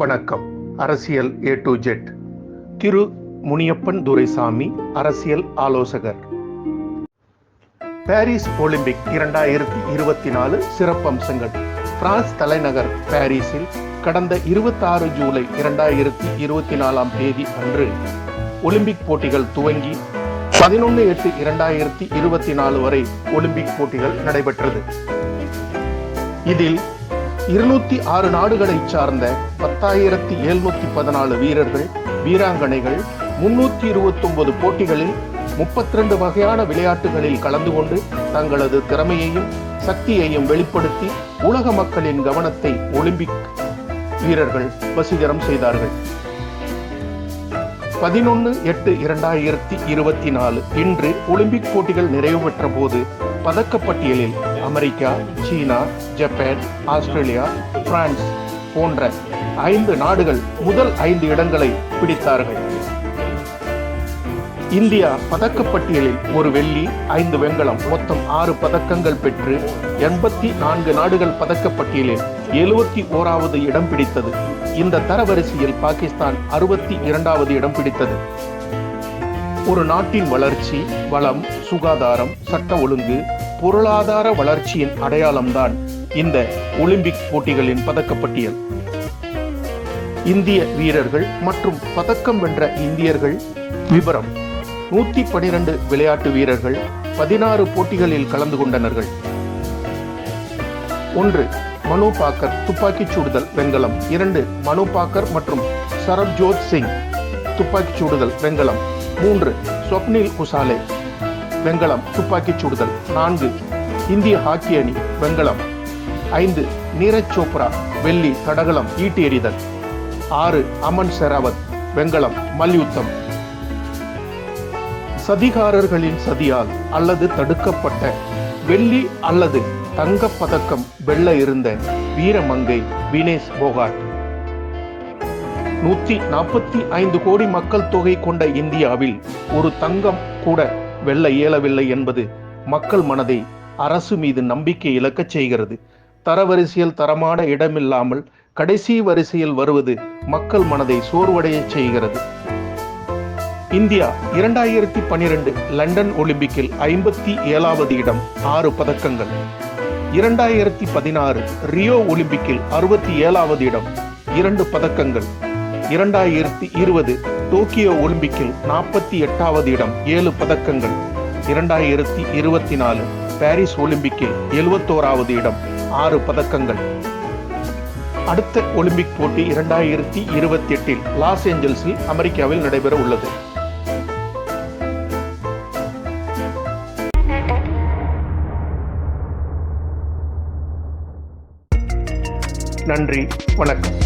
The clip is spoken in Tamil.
வணக்கம். அரசியல் ஏ டு ஜெட் திரு. முனியப்பன் துரைசாமி அரசியல் ஆலோசகர். பாரிஸ் ஒலிம்பிக் இரண்டாயிரத்தி இருபத்தி நாலு சிறப்பம்சங்கள். பிரான்ஸ் தலைநகர் பாரிஸில் கடந்த இருபத்தாறு ஜூலை இரண்டாயிரத்தி இருபத்தி நாலாம் தேதி அன்று ஒலிம்பிக் போட்டிகள் துவங்கி பதினொன்று எட்டு இரண்டாயிரத்தி இருபத்தி நாலு வரை ஒலிம்பிக் போட்டிகள் நடைபெற்றது. இதில் இருநூத்தி ஆறு நாடுகளைச் சார்ந்த பத்தாயிரத்தி எழுநூத்தி பதினாலு வீரர்கள் வீராங்கனைகள் முன்னூத்தி இருபத்தொன்பது போட்டிகளில் முப்பத்தி ரெண்டு வகையான விளையாட்டுகளில் கலந்து கொண்டு தங்களது திறமையையும் சக்தியையும் வெளிப்படுத்தி உலக மக்களின் கவனத்தை ஒலிம்பிக் வீரர்கள் வசீகரம் செய்தார்கள். பதினொன்று எட்டு இரண்டாயிரத்தி இருபத்தி நாலு இன்று ஒலிம்பிக் போட்டிகள் நிறைவு பெற்ற போது பதக்கப்பட்டியலில் America China Japan Australia France போன்ற ஐந்து நாடுகள் முதல் ஐந்து இடங்களை பிடித்தார்கள். இந்தியா பதக்கப்பட்டியலில் ஒரு வெள்ளி ஐந்து வெண்கலம் மொத்தம் ஆறு பதக்கங்கள் பெற்று எண்பத்தி நான்கு நாடுகள் பதக்கப்பட்டியலில் எழுபத்தி ஓராவது இடம் பிடித்தது. இந்த தரவரிசையில் பாகிஸ்தான் அறுபத்தி இரண்டாவது இடம் பிடித்தது. ஒரு நாட்டின் வளர்ச்சி வளம் சுகாதாரம் சட்ட ஒழுங்கு பொருளாதார வளர்ச்சியின் அடையாளம்தான் இந்த ஒலிம்பிக் போட்டிகளின் பதக்கப்பட்டியல். இந்திய வீரர்கள் மற்றும் பதக்கம் வென்ற இந்தியர்கள் விவரம் நூத்தி பனிரெண்டு விளையாட்டு வீரர்கள் பதினாறு போட்டிகளில் கலந்து கொண்டனர்கள். ஒன்று மனு பாக்கர் துப்பாக்கிச் சுடுதல் வெண்கலம். இரண்டு மனு பாக்கர் மற்றும் சரப்ஜோத் சிங் துப்பாக்கிச் சுடுதல் வெண்கலம். மூன்று ஸ்வப்னில் குசாலே. வெங்கலம் துப்பாக்கிச் சுடுதல். நான்கு இந்திய ஹாக்கி அணி வெங்கலம். ஐந்து நீரஜ் சோப்ரா வெள்ளி தடகளம் ஈட்டி எறிதல். ஆறு அமன் செராவத் வெங்கலம் மல்யுத்தம். சதிகாரர்களின் சதியால் அல்லது தடுக்கப்பட்ட வெள்ளி அல்லது தங்கப் பதக்கம் வெல்ல இருந்த வீரமங்கை வினேஷ் போகாட். நூத்தி நாற்பத்தி ஐந்து கோடி மக்கள் தொகை கொண்ட இந்தியாவில் ஒரு தங்கம் கூட வெல்ல இயலவில்லை என்பது மக்கள் மனதை அரசு மீது நம்பிக்கை இழக்கச் செய்கிறது. தரவரிசையில் தரமான இடமில்லாமல் கடைசி வரிசையில் வருவது மக்கள் மனதை சோர்வடைய செய்கிறது. இந்தியா இரண்டாயிரத்தி பனிரெண்டு லண்டன் ஒலிம்பிக்கில் ஐம்பத்தி ஏழாவது இடம் ஆறு பதக்கங்கள். இரண்டாயிரத்தி பதினாறு ரியோ ஒலிம்பிக்கில் அறுபத்தி ஏழாவது இடம் இரண்டு பதக்கங்கள். இரண்டாயிரத்தி இருபது டோக்கியோ ஒலிம்பிக்கில் நாற்பத்தி எட்டாவது இடம் ஏழு பதக்கங்கள். இரண்டாயிரத்தி இருபத்தி நாலு பாரிஸ் ஒலிம்பிக்கில் எழுபத்தோராவது இடம் ஆறு பதக்கங்கள். அடுத்த ஒலிம்பிக் போட்டி இரண்டாயிரத்தி இருபத்தி எட்டில் லாஸ் ஏஞ்சல்ஸில் அமெரிக்காவில் நடைபெற உள்ளது. நன்றி வணக்கம்.